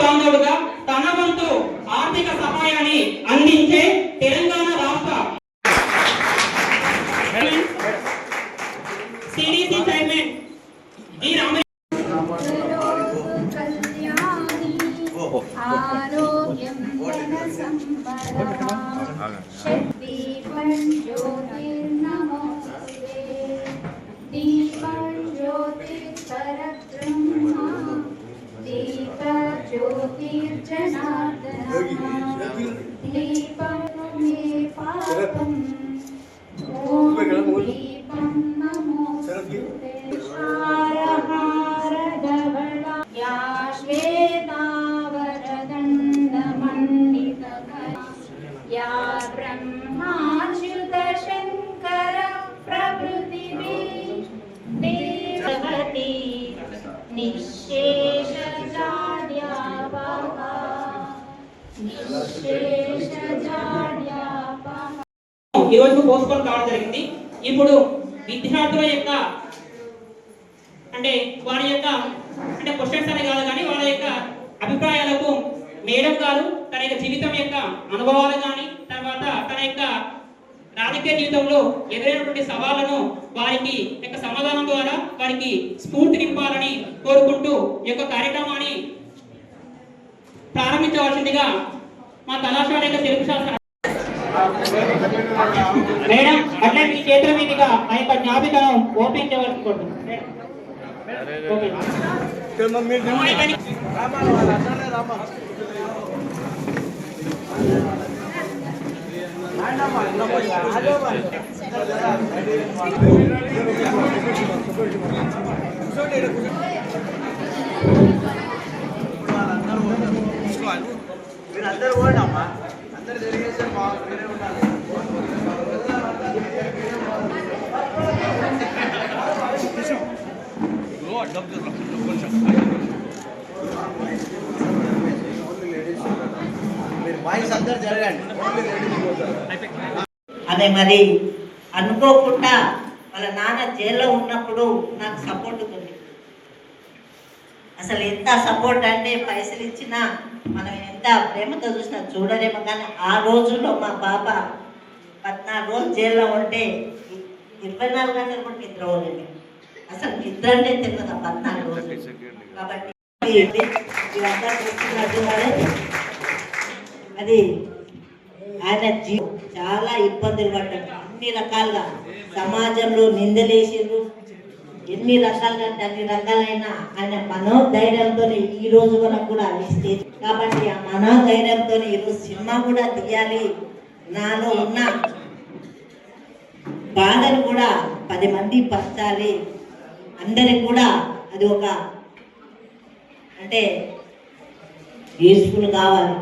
బాంధవుడుగా తన వంతు ఆర్థిక సహాయాన్ని అందించే తెలంగాణ రాష్ట్ర సిడిసి చైర్మన్ ఈ రామయ్య. కళ్యాణి ఆరోగ్యం సంపద दीपं मे पापम् दीपं नमो या श्वेतावरदण्डमण्डित या ब्रह्माच्युतशङ्करप्रभृतिनी दीपती निशेष ఈ రోజు పోస్ట్పోన్ కావడం జరిగింది. ఇప్పుడు విద్యార్థుల యొక్క అంటే వారి యొక్క అంటే క్వశ్చన్స్ అనే కాదు కానీ వాళ్ళ యొక్క అభిప్రాయాలకు మేడం గారు తన యొక్క జీవితం యొక్క అనుభవాలు కానీ తర్వాత తన యొక్క రాజకీయ జీవితంలో ఎదురైనటువంటి సవాళ్ళను వారికి యొక్క సమాధానం ద్వారా వారికి స్ఫూర్తి నింపాలని కోరుకుంటూ ఈ యొక్క కార్యక్రమాన్ని ప్రారంభించవలసిందిగా మా కళాశాల యొక్క తెలుగు శాస్త్ర మేడం అట్లే మీ చేతుల మీదుగా ఆ యొక్క జ్ఞాపికను ఓపెన్ చేయవలసి కోరుతున్నాను. అదే మరి అనుకోకుండా వాళ్ళ నాన్న జైల్లో ఉన్నప్పుడు నాకు సపోర్ట్ ఉంది. అసలు ఎంత సపోర్ట్ అంటే పైసలు ఇచ్చినా మనం ఎంత ప్రేమతో చూసినా చూడలేమో కానీ ఆ రోజుల్లో మా పాప పద్నాలుగు రోజులు జైల్లో ఉంటే ఇరవై నాలుగు గంటలు కూడా నిద్ర అసలు నిద్ర అంటే తెలియదు పద్నాలుగు రోజులు. కాబట్టి చూస్తున్నట్టుగానే అది ఆయన జీ చాలా ఇబ్బందులు పడ్డాడు. అన్ని రకాలుగా సమాజంలో నిందలేసిండ్రు. ఎన్ని రకాలుగా అన్ని రకాలైన ఆయన మనోధైర్యంతో ఈ రోజు వరకు కూడా స్టేజ్ కాబట్టి ఆ మనోధైర్యంతో ఈరోజు సినిమా కూడా తీయాలి. నాలో ఉన్న బాధను కూడా పది మంది పంచాలి. అందరికి కూడా అది ఒక అంటే యూస్ఫుల్ కావాలి.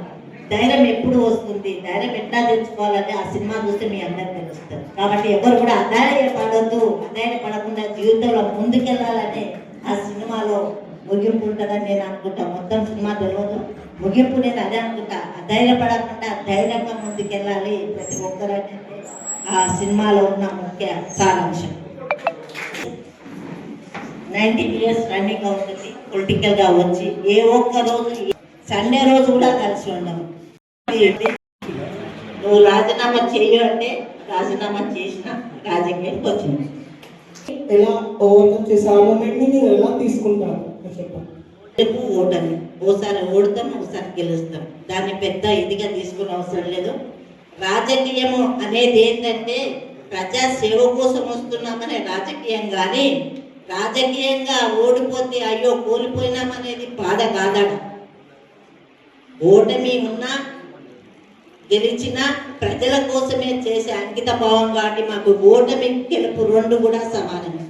ధైర్యం ఎప్పుడు వస్తుంది? ధైర్యం ఎట్లా తెచ్చుకోవాలంటే ఆ సినిమా చూస్తే మీ అందరికి తెలుస్తుంది. కాబట్టి ఎవరు కూడా అధైర్యపడద్దు. అధైర్యపడకుండా జీవితంలో ముందుకెళ్ళాలని ఆ సినిమాలో ముగింపు ఉంటుందని నేను అనుకుంటా. మొత్తం సినిమా తెలియదు ముగింపు నేను అదే అనుకుంటా. అధైర్యపడకుండా ధైర్యంగా ముందుకెళ్ళాలి ప్రతి ఒక్కరని ఆ సినిమాలో ఉన్న ముఖ్య సారాంశం. నైన్టీన్ ఇయర్స్ రన్నింగ్ అవుతుంది పొలిటికల్గా వచ్చి ఏ ఒక్క రోజు సండే రోజు కూడా కలిసి ఉండము. నువ్వు రాజీనామా చేయు అంటే రాజీనామా చేసిన రాజకీయానికి వచ్చింది ఎలా? ఓవర్కమ్ చేసి ఆ మూమెంట్ని మీరు ఎలా చెప్పండి రేపు ఓటమి. ఓసారి ఓడుతాం ఒకసారి గెలుస్తాం. దాన్ని పెద్ద ఇదిగా తీసుకునే అవసరం లేదు. రాజకీయము అనేది ఏంటంటే ప్రజా సేవ కోసం వస్తున్నామనే రాజకీయం కానీ రాజకీయంగా ఓడిపోతే అయ్యో కోల్పోయినామనేది బాధ కాదడ ఓటమి ఉన్నా గెలిచిన ప్రజల కోసమే చేసే అంకిత భావం కాబట్టి మాకు ఓటమి గెలుపు రెండు కూడా సమానమే.